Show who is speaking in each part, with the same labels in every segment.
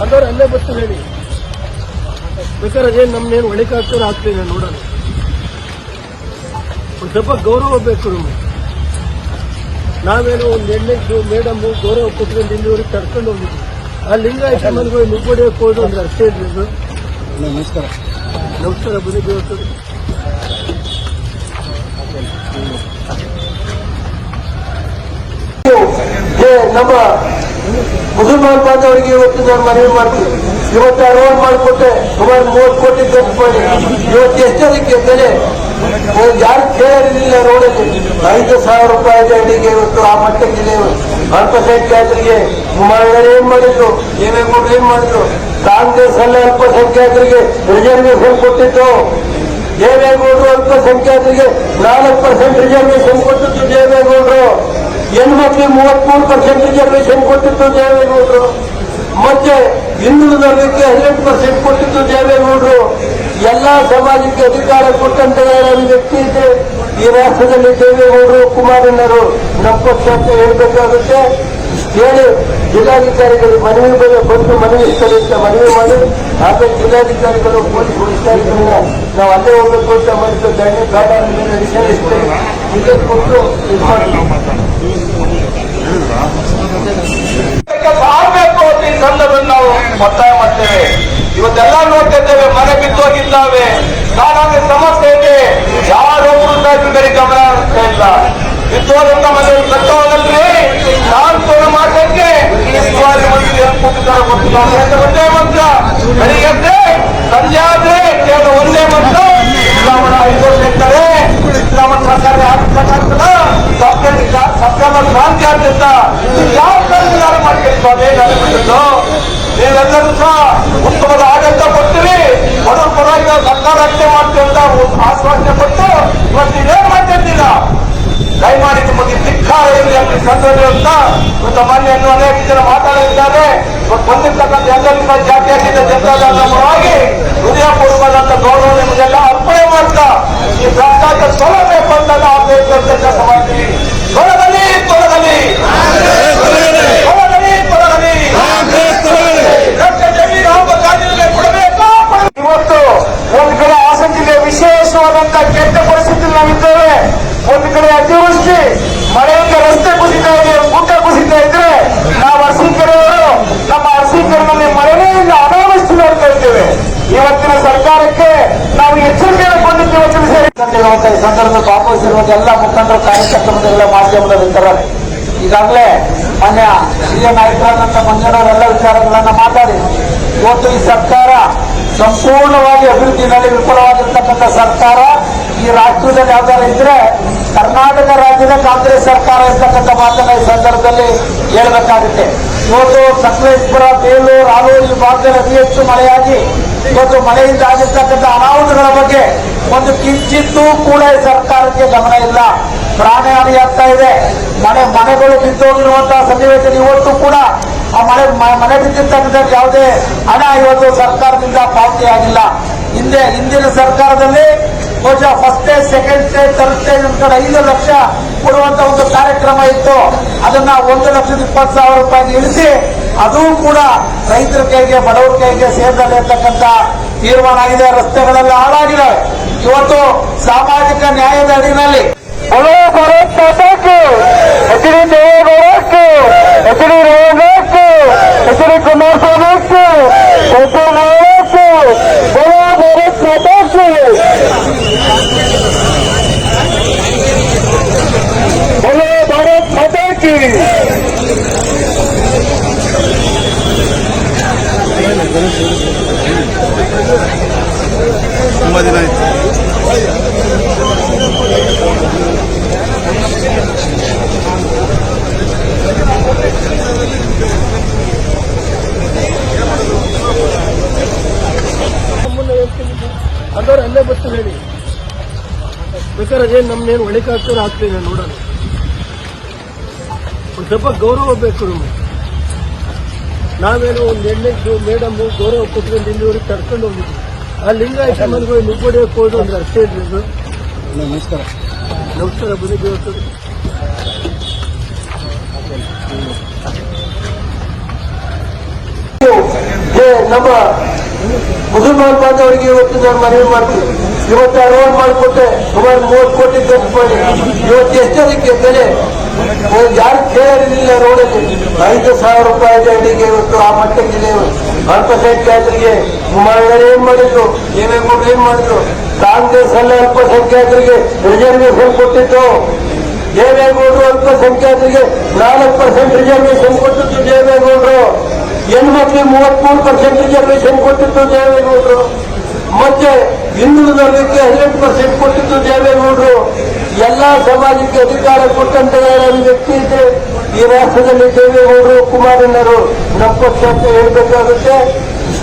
Speaker 1: ಅಂದವ್ರು ಅಲ್ಲೇ ಬಸ್ ಹೇಳಿ. ಬೇಕಾದ್ರೆ ನಮ್ಮ ಏನು ಒಳಿಕೆ ಆಗ್ತಾರೆ ಆಗ್ತೀನಿ ನೋಡೋಣ. ಒಂದು ಸ್ವಲ್ಪ ಗೌರವ ಬೇಕು ನಮಗೆ. ನಾವೇನು ಒಂದು ಹೆಣ್ಣೆದ್ದು ಮೇಡಮ್ ಗೌರವ ಕೊಟ್ಕೊಂಡು ಇಲ್ಲಿವರೆಗೆ ಕರ್ಕೊಂಡು ಹೋಗಿದ್ವಿ. ಆ ಲಿಂಗಾಯತ ಮನೆಗಳು ನುಗ್ಗೋಡಿಯಕ್ಕೆ ಕೋಡು ಅಂದ್ರೆ ಅಷ್ಟೇ ಇರ್ಲಿ ಇದು
Speaker 2: ನಮಸ್ಕಾರ.
Speaker 1: ನಮಸ್ಕಾರ ಬನ್ನಿ ದೇವಸ್ಥಾನ. ನಮ್ಮ ಮುಸಲ್ಮಾನ್ ಬಾಂಧವರಿಗೆ ಇವತ್ತು ನಾನು ಮನವಿ ಮಾಡ್ತೀನಿ. ಇವತ್ತು ಅರವತ್ ಮಾಡಿಕೊಟ್ಟೆ. ಸುಮಾರು ಮೂವತ್ತು ಕೋಟಿ ಖರ್ಚು ಮಾಡಿ. ಇವತ್ತು ಎಷ್ಟದಕ್ಕೆ ಬೆಲೆ. ಯಾರು ಕೇಳಿರಲಿಲ್ಲ ರೋಡಲ್ಲಿ ಐದು ಸಾವಿರ ರೂಪಾಯಿ ಅಡಿಗೆ ಇವತ್ತು ಆ ಮಟ್ಟಕ್ಕಿದೆ ಅಲ್ಪಸಂಖ್ಯಾತರಿಗೆ ಮಹಿಳೆಯರು ಏನ್ ಮಾಡಿದ್ರು? ದೇವೇಗೌಡರು ಏನ್ ಮಾಡಿದ್ರು? ಕಾಂಗ್ರೆಸ್ ಅಲ್ಲೇ ಅಲ್ಪಸಂಖ್ಯಾತರಿಗೆ ರಿಸರ್ವೇಶನ್ ಕೊಟ್ಟಿತ್ತು. ದೇವೇಗೌಡರು ಅಲ್ಪಸಂಖ್ಯಾತರಿಗೆ ನಾಲ್ಕು ಪರ್ಸೆಂಟ್ ರಿಸರ್ವೇಶನ್ ಕೊಟ್ಟಿತ್ತು. ದೇವೇಗೌಡರು ಹೆಣ್ಮಕ್ಳಿಗೆ ಮೂವತ್ಮೂರು ಪರ್ಸೆಂಟ್ ರಿಸರ್ವೇಶನ್ ಕೊಟ್ಟಿತ್ತು ದೇವೇಗೌಡರು. ಮತ್ತೆ ಹಿಂದುಳಿದ ವರ್ಗಕ್ಕೆ ಹದಿನೆಂಟು ಪರ್ಸೆಂಟ್ ಕೊಟ್ಟಿತ್ತು ದೇವೇಗೌಡರು. ಎಲ್ಲ ಸಮಾಜಕ್ಕೆ ಅಧಿಕಾರ ಕೊಟ್ಟಂತ ಯಾರಾದ್ರೂ ವ್ಯಕ್ತಿ ಇದೆ? ಈ ರಾಷ್ಟ್ರದಲ್ಲಿ ದೇವೇಗೌಡರು ಕುಮಾರಣ್ಣರು ನಮ್ಮ ಪಕ್ಷ ಅಂತ ಹೇಳ್ಬೇಕಾಗುತ್ತೆ. ಹೇಳಿ ಜಿಲ್ಲಾಧಿಕಾರಿಗಳು ಮನವಿ ಮೇಲೆ ಬಂದು ಮನವಿ ಅಂತ ಮನವಿ ಮಾಡಿ ಆದರೆ ಜಿಲ್ಲಾಧಿಕಾರಿಗಳು, ಪೊಲೀಸ್ ಅಧಿಕಾರಿಗಳನ್ನ ನಾವು ಅಲ್ಲೇ ಹೋಗಬೇಕು ಅಂತ ಮಾಡಿದ್ದು ದಂಡೆ ಬೇಡ ಮೇಲೆ ಕೊಟ್ಟು ಇದು
Speaker 3: ಸಂದರ್ಭದಲ್ಲಿ ನಾವು ಒತ್ತಾಯ ಮಾಡ್ತೇವೆ. ಇವತ್ತೆಲ್ಲ ನೋಡ್ತಿದ್ದೇವೆ ಮನೆ ಬಿದ್ದೋಗಿದ್ದಾವೆ ಕಾಡಾದ ಸಮಸ್ಯೆ ಇದೆ. ಯಾರೊಬ್ಬರು ಗಮನ ಇಲ್ಲ. ಬಿತ್ತೋದಂತ ಮನೆ ಕಟ್ಟೋದಲ್ರಿ ನಾನು ತೋರ ಮಾಡಕ್ಕೆ ನಿಜವಾಗಿ ಮಂದಿ ಕೊಟ್ಟಿದ್ದಾರೆ ಅಂತ ಒಂದೇ ಮಂತ್ರ ಬೆಳಿಗ್ಗೆ ಸಂಜೆ ಆದ್ರೆ ಕೇವಲ ಒಂದೇ ಮಂತ್ರ ಇಸ್ಲಾಮನ ಹೈಕೋರ್ಟ್ ಹೇಳ್ತಾರೆ ಇಸ್ಲಾಮನ ಸರ್ಕಾರ ಆಗ್ತಕ್ಕಂಥ ಸರ್ಕಾರ ಕ್ರಾಂತಿ ಆಗ್ತಿದ್ದ ಯಾವ ಕಾರಣಗಾರ ಮಾಡ್ತಿರ್ತಾರೆ ನನಗಿದ್ದು ನೀವೆಲ್ಲರೂ ಸಹ ಉತ್ತಮದ ಆಡಳಿತ ಕೊಡ್ತೀರಿ. ಬಡವರ ಪರವಾಗಿ ಸರ್ಕಾರ ರಕ್ಷಣೆ ಮಾಡ್ತೀವಿ ಅಂತ ಆಶ್ವಾಸನೆ ಕೊಟ್ಟು ಇವತ್ತು ನೀವೇನ್ ಮಾಡ್ತಿದ್ದೀರಾ ದಯಮಾಡಿ ನಿಮಗೆ ಧಿಕ್ಕಾರ ಇರಲಿ ಅಂತ ಈ ಸಂದರ್ಭ ಅಂತ ಇವತ್ತು ಮಾನ್ಯ ಇನ್ನೂ ಅನೇಕ ಜನ ಮಾತಾಡಿದ್ದಾರೆ ಇವತ್ತು ಬಂದಿರ್ತಕ್ಕಂಥ ಎಲ್ಲರಿಗೂ ಜಾತ್ಯತೀತ ಜನತಾದಳದ ಪರವಾಗಿ ಹೃದಯಪೂರ್ವಕವಾದಂತ ಗೌರವ ನಿಮಗೆಲ್ಲ ಅರ್ಪಣೆ ಮಾಡ್ತಾ ಈ ಭ್ರಷ್ಟಾಚಾರ ತೊಲಗಬೇಕು ಅಂತ ಬೇಕಂತ ಕೆಲಸ ಮಾಡ್ತೀವಿ. ತೊಲಗಲಿ ತೊಲಗಲಿ ತೊಲಗಲಿ ತೊಲಗಲಿ? ಇವತ್ತು ಒಂದು ಕಡೆ ಹಾಸನ ಜಿಲ್ಲೆ ವಿಶೇಷವಾದಂತ ಕೆಟ್ಟ ತಿಳಿಸಿ ಈ ಸಂದರ್ಭದಲ್ಲಿ ಭಾಗವಹಿಸಿರುವಂತ ಎಲ್ಲ ಮುಖಂಡರು ಕಾರ್ಯಕರ್ತರು ಮಾಧ್ಯಮದ ಮಿತ್ರರೇ ಈಗಾಗಲೇ ಮಾನ್ಯ ಹಿರಿಯ ನಾಯಕರಾದಂತ ಮಂಜನವರೆಲ್ಲ ವಿಚಾರಗಳನ್ನ ಮಾತಾಡಿ. ಇವತ್ತು ಈ ಸರ್ಕಾರ ಸಂಪೂರ್ಣವಾಗಿ ಅಭಿವೃದ್ಧಿನಲ್ಲಿ ವಿಫಲವಾಗಿರ್ತಕ್ಕಂಥ ಸರ್ಕಾರ ಈ ರಾಷ್ಟ್ರದಲ್ಲಿ ಯಾವ್ದಾರು ಇದ್ರೆ ಕರ್ನಾಟಕ ರಾಜ್ಯದ ಕಾಂಗ್ರೆಸ್ ಸರ್ಕಾರ ಇರ್ತಕ್ಕಂಥ ಮಾತನ್ನ ಈ ಸಂದರ್ಭದಲ್ಲಿ ಹೇಳಬೇಕಾಗುತ್ತೆ. ಇವತ್ತು ಸಕಲೇಶ್ಪುರ, ಬೇಲೂರು ಹಾಲೂರು ಈ ಭಾಗದಲ್ಲಿ ಅತಿ ಹೆಚ್ಚು ಮಳೆಯಾಗಿ, ಇವತ್ತು ಮಳೆಯಿಂದ ಆಗಿರ್ತಕ್ಕಂಥ ಅನಾಹುತಗಳ ಬಗ್ಗೆ ಒಂದು ಕಿಂಚಿತ್ತೂ ಕೂಡ ಸರ್ಕಾರಕ್ಕೆ ಗಮನ ಇಲ್ಲ. ಪ್ರಾಣಹಾನಿ ಆಗ್ತಾ ಇದೆ. ಮನೆ, ಮನೆಗಳು ಬಿದ್ದೋಗಿರುವಂತಹ ಸನ್ನಿವೇಶ ಇವತ್ತು ಕೂಡ ಆ ಮನೆ ಮನೆ ಬಿದ್ದಿರ್ತಕ್ಕಂಥ ಯಾವುದೇ ಹಣ ಇವತ್ತು ಸರ್ಕಾರದಿಂದ ಪಾವತಿ ಆಗಿಲ್ಲ ಹಿಂದೆ, ಹಿಂದಿನ ಸರ್ಕಾರದಲ್ಲಿ ಬಹುಶಃ first stage second stage third stage ಅಂತ ಐದು ಲಕ್ಷ ಕೊಡುವಂತ ಒಂದು ಕಾರ್ಯಕ್ರಮ ಇತ್ತು. ಅದನ್ನ ಒಂದು ಲಕ್ಷದ ಇಪ್ಪತ್ತು ಸಾವಿರ ರೂಪಾಯಿ ಇಳಿಸಿ ಅದು ಕೂಡ ರೈತರ ಕೈಗೆ, ಬಡವರ ಕೈಗೆ ಸೇರ್ದಲ್ಲಿ ಇರ್ತಕ್ಕಂಥ ತೀರ್ಮಾನ ಆಗಿದೆ. ರಸ್ತೆಗಳೆಲ್ಲ ಹಾಳಾಗಿದ್ದಾವೆ ಇವತ್ತು ಸಾಮಾಜಿಕ ನ್ಯಾಯದ ಅಡಿನಲ್ಲಿ बोलो
Speaker 1: ನಮ್ನೇನು ಒಳಿಕೆ ಆಗ್ತಾರೆ ಆಗ್ತೀನಿ ನೋಡೋಣ. ಒಂದು ಸ್ವಲ್ಪ ಗೌರವ ಬೇಕು ನಮಗೆ. ನಾವೇನು ಒಂದು ಹೆಣ್ಣೆದ್ದು ಮೇಡಮ್ ಗೌರವ ಕೊಟ್ಕೊಂಡು ಇಲ್ಲಿವರೆಗೆ ಕರ್ಕೊಂಡು ಹೋಗಿದ್ವಿ. ಆ ಲಿಂಗಾಯತ ಮನೆಗಳು ನುಗ್ಗೋಡಿಯಕ್ಕೆ ಹೋದ್ರು ಅಂದ್ರೆ ಅಷ್ಟೇ ಇರ್ಲಿ ಇದು
Speaker 2: ನಮಸ್ಕಾರ.
Speaker 1: ನಮಸ್ಕಾರ ಬನ್ನಿ ದೇವಸ್ಥಾನ. ನಮ್ಮ ಮುಸಲ್ಮಾನ್ ಬಾಂಧವರಿಗೆ ಇವತ್ತು ನಾನು ಮನವಿ ಮಾಡ್ತೀನಿ. ಇವತ್ತು ಅರವತ್ತು ಮಾಡಿಕೊಟ್ಟೆ, ಸುಮಾರು ಮೂವತ್ತು ಕೋಟಿ ಖರ್ಚು ಮಾಡಿ. ಇವತ್ತು ಎಷ್ಟದಕ್ಕೆ ಬೆಲೆ. ಯಾರು ಕೇಳಿರಲಿಲ್ಲ ರೋಡಲ್ಲಿ. ಐದು ಸಾವಿರ ರೂಪಾಯಿ ಅಡಿಗೆ ಇವತ್ತು ಆ ಮಟ್ಟಕ್ಕೆ ಅಲ್ಪಸಂಖ್ಯಾತರಿಗೆ ಮಹಿಳೆಯರು ಏನ್ ಮಾಡಿದ್ರು ದೇವೇಗೌಡರು ಏನ್ ಮಾಡಿದ್ರು. ಕಾಂಗ್ರೆಸ್ ಅಲ್ಲ ಅಲ್ಪಸಂಖ್ಯಾತರಿಗೆ ರಿಸರ್ವೇಶನ್ ಕೊಟ್ಟಿತ್ತು. ದೇವೇಗೌಡರು ಅಲ್ಪಸಂಖ್ಯಾತರಿಗೆ ನಾಲ್ಕು ಪರ್ಸೆಂಟ್ ರಿಸರ್ವೇಶನ್ ಕೊಟ್ಟಿತ್ತು ದೇವೇಗೌಡರು ಹೆಣ್ಮಕ್ಳಿಗೆ ಮೂವತ್ಮೂರು ಪರ್ಸೆಂಟ್ ರಿಸರ್ವೇಷನ್ ಕೊಟ್ಟಿತ್ತು ದೇವೇಗೌಡರು ಮತ್ತೆ ಹಿಂದುಳಿದ ವರ್ಗಕ್ಕೆ ಹದಿನೆಂಟು ಪರ್ಸೆಂಟ್ ಕೊಟ್ಟಿದ್ದು ದೇವೇಗೌಡರು ಎಲ್ಲಾ ಸಮಾಜಕ್ಕೆ ಅಧಿಕಾರ ಕೊಟ್ಟಂತ ವ್ಯಕ್ತಿ ಇದೆ ಈ ರಾಷ್ಟ್ರದಲ್ಲಿ ದೇವೇಗೌಡರು ಕುಮಾರಣ್ಣರು ನಮ್ಮ ಪಕ್ಷ ಅಂತ ಹೇಳಬೇಕಾಗುತ್ತೆ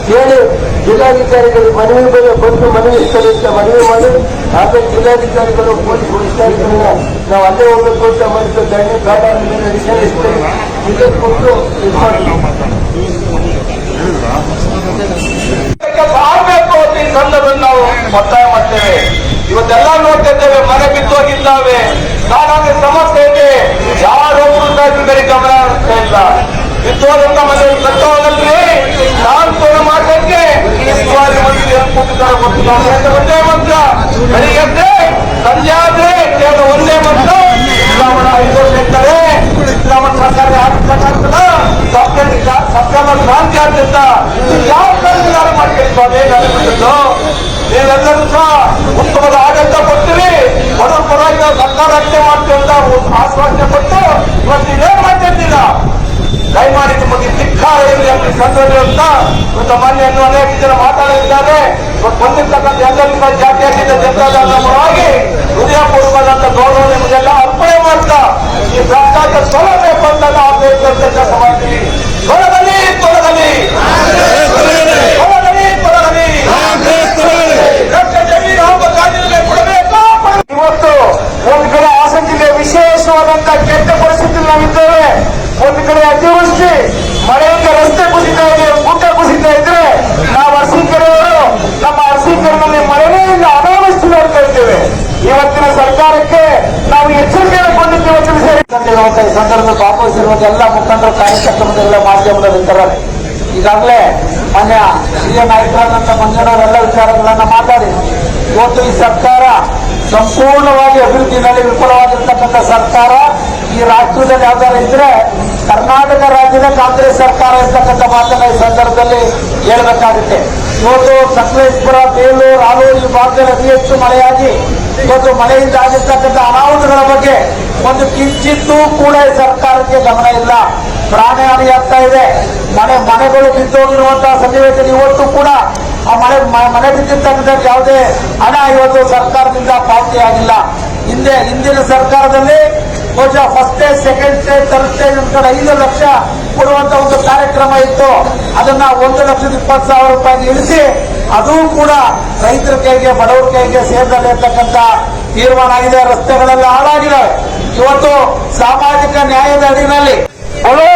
Speaker 1: ಹೇಳಿ ಜಿಲ್ಲಾಧಿಕಾರಿಗಳು ಮನವಿ ಬಗ್ಗೆ ಬಂದು ಮನವಿ ಇರ್ತಾರೆ ಅಂತ ಮನವಿ ಮಾಡಿ ಆಮೇಲೆ ಜಿಲ್ಲಾಧಿಕಾರಿಗಳು ಪೊಲೀಸ್ ಅಧಿಕಾರಿಗಳನ್ನ ನಾವು ಅಲ್ಲೇ ಹೋಗಬೇಕು ಅಂತ ಮಾಡಿದ್ದು ದಂಡ ಕಾಲ ವಿಚಾರಿಸ್ತೇವೆ ಇದಕ್ಕೆ ಕೊಟ್ಟು ಇದು ಮಾಡಿ
Speaker 3: ಆಗಬೇಕು ಅಂತ ಈ ಸಂದರ್ಭದಲ್ಲಿ ನಾವು ಒತ್ತಾಯ ಮಾಡ್ತೇವೆ. ಇವತ್ತೆಲ್ಲ ನೋಡ್ತಿದ್ದೇವೆ ಮನೆ ಬಿದ್ದೋಗಿದ್ದಾವೆ. ನಾನಾದ್ರೆ ಸಮಸ್ಯೆ ಇದೆ. ಯಾರೊಬ್ಬರು ಕಡೆ ಗಮನ ಹರಿಸ್ತಾ ಇಲ್ಲ. ಬಿದ್ದೋದಂತ ಮನೆ ಕಟ್ಟೋದಲ್ಲಿ ತೋರ ಮಾಡಲಿಕ್ಕೆ ಇದುವರೆಗೆ ಮಂದಿ ಕೂತಿದ್ದಾರೆ ಗೊತ್ತು. ನಾವು ಒಂದೇ ಮಂತ್ರ. ಬೆಳಿಗ್ಗೆ ಸಂಜೆ ಕೇವಲ ಒಂದೇ ಮಂತ್ರ. ಚುನಾವಣಾ ಐದು ಇರ್ತಾರೆ ಇಸ್ಲಾಮನ ಸರ್ಕಾರ ಆಗ್ತಕ್ಕಂಥದ್ದು ಸರ್ಕಾರ ಕ್ರಾಂತಿ ಆದ್ರಿಂದ ಯಾವ ಕಾರ್ಯಕಾರ ಮಾಡಿಕೊಂಡು ಅದೇ ನಡೆಸಿದ್ದು ನೀವೆಲ್ಲರೂ ಸಹ ಉತ್ತಮದ ಆಡಳಿತ ಕೊಡ್ತೀರಿ. ಬಡವರ ಪರವಾಗಿ ಸರ್ಕಾರ ರಕ್ಷಣೆ ಮಾಡ್ತೀವಿ ಅಂತ ಆಶ್ವಾಸನೆ ಕೊಟ್ಟು ಇವತ್ತು ಇದೇನ್ ಮಾಡ್ತಿದ್ದೀರಾ ದಯಮಾಡಿ ನಿಮಗೆ ಧಿಕ್ಕಾರ ಇರಲಿ ಅಂತ ಸಂದರ್ಭ ಅಂತ ಇವತ್ತು ಮಾನ್ಯನ್ನು ಅನೇಕ ಜನ ಮಾತಾಡಿದ್ದಾರೆ ಇವತ್ತು ಬಂದಿರ್ತಕ್ಕಂಥ ಎಲ್ಲರಿಗೂ ಜಾತಿಯಾಗಿದ್ದ ಜನತಾದಳ ಪರವಾಗಿ ಹೃದಯಪೂರ್ವಕವಾದಂತ ಗೌರವ ನಿಮಗೆಲ್ಲ ಅರ್ಪಣೆ ಮಾಡ್ತಾ ಈ ಸರ್ಕಾರದ ಸೌಲಭ್ಯ ಅಂತ ಆ ಸಂದರ್ಭದಲ್ಲಿ ಭಾಗವಹಿಸಿರುವಂತ ಎಲ್ಲ ಮುಖಂಡರು ಕಾರ್ಯಕರ್ತರು ಎಲ್ಲ ಮಾಧ್ಯಮದ ಮಿತ್ರರೇ ಈಗಾಗಲೇ ಮಾನ್ಯ ಹಿರಿಯ ನಾಯಕರಾದಂತಹ ಮಂಜಣ್ಣವರೆಲ್ಲ ವಿಚಾರಗಳನ್ನ ಮಾತಾಡಿ, ಇವತ್ತು ಈ ಸರ್ಕಾರ ಸಂಪೂರ್ಣವಾಗಿ ಅಭಿವೃದ್ಧಿನಲ್ಲಿ ವಿಫಲವಾಗಿರ್ತಕ್ಕಂಥ ಸರ್ಕಾರ ಈ ರಾಷ್ಟ್ರದಲ್ಲಿ ಯಾವ್ದಾರು ಇದ್ರೆ ಕರ್ನಾಟಕ ರಾಜ್ಯದ ಕಾಂಗ್ರೆಸ್ ಸರ್ಕಾರ ಇರ್ತಕ್ಕಂಥ ಮಾತನ್ನ ಈ ಸಂದರ್ಭದಲ್ಲಿ ಹೇಳ್ಬೇಕಾಗುತ್ತೆ. ಇವತ್ತು ಸಕಲೇಶ್ಪುರ, ಬೇಲೂರು ಆಲೂರು ಈ ಭಾಗದಲ್ಲಿ ಅತಿ ಹೆಚ್ಚು ಮಳೆಯಾಗಿ ಇವತ್ತು ಮಳೆಯಿಂದ ಆಗಿರ್ತಕ್ಕಂಥ ಅನಾಹುತಗಳ ಬಗ್ಗೆ ಒಂದು ಕಿಂಚಿತ್ತೂ ಕೂಡ ಸರ್ಕಾರಕ್ಕೆ ಗಮನ ಇಲ್ಲ. ಪ್ರಾಣಹಾನಿ ಆಗ್ತಾ ಇದೆ. ಮನೆ, ಮನೆಗಳು ಬಿದ್ದೋಗಿರುವಂತಹ ಸನ್ನಿವೇಶದಲ್ಲಿ ಇವತ್ತು ಕೂಡ ಆ ಮನೆ ಮನೆ ಬಿದ್ದಿರ್ತಕ್ಕಂಥ ಯಾವುದೇ ಹಣ ಇವತ್ತು ಸರ್ಕಾರದಿಂದ ಪಾವತಿ ಆಗಿಲ್ಲ. ಹಿಂದೆ, ಹಿಂದಿನ ಸರ್ಕಾರದಲ್ಲಿ ಬಹುಶಃ first stage second stage third stage ಅಂತ ಐದು ಲಕ್ಷ ಕೊಡುವಂತ ಒಂದು ಕಾರ್ಯಕ್ರಮ ಇತ್ತು. ಅದನ್ನ ಒಂದು ಲಕ್ಷದ ಇಪ್ಪತ್ತು ಸಾವಿರ ರೂಪಾಯಿ ನಿಲ್ಲಿಸಿ, ಅದು ಕೂಡ ರೈತರ ಕೈಗೆ, ಬಡವರ ಕೈಗೆ ಸೇರಿದಲ್ಲಿ ಇರ್ತಕ್ಕಂಥ ತೀರ್ಮಾನ ಆಗಿದೆ. ರಸ್ತೆಗಳೆಲ್ಲ ಹಾಳಾಗಿದ್ದಾವೆ ಇವತ್ತು ಸಾಮಾಜಿಕ ನ್ಯಾಯದ ಅಡಿನಲ್ಲಿ बोलो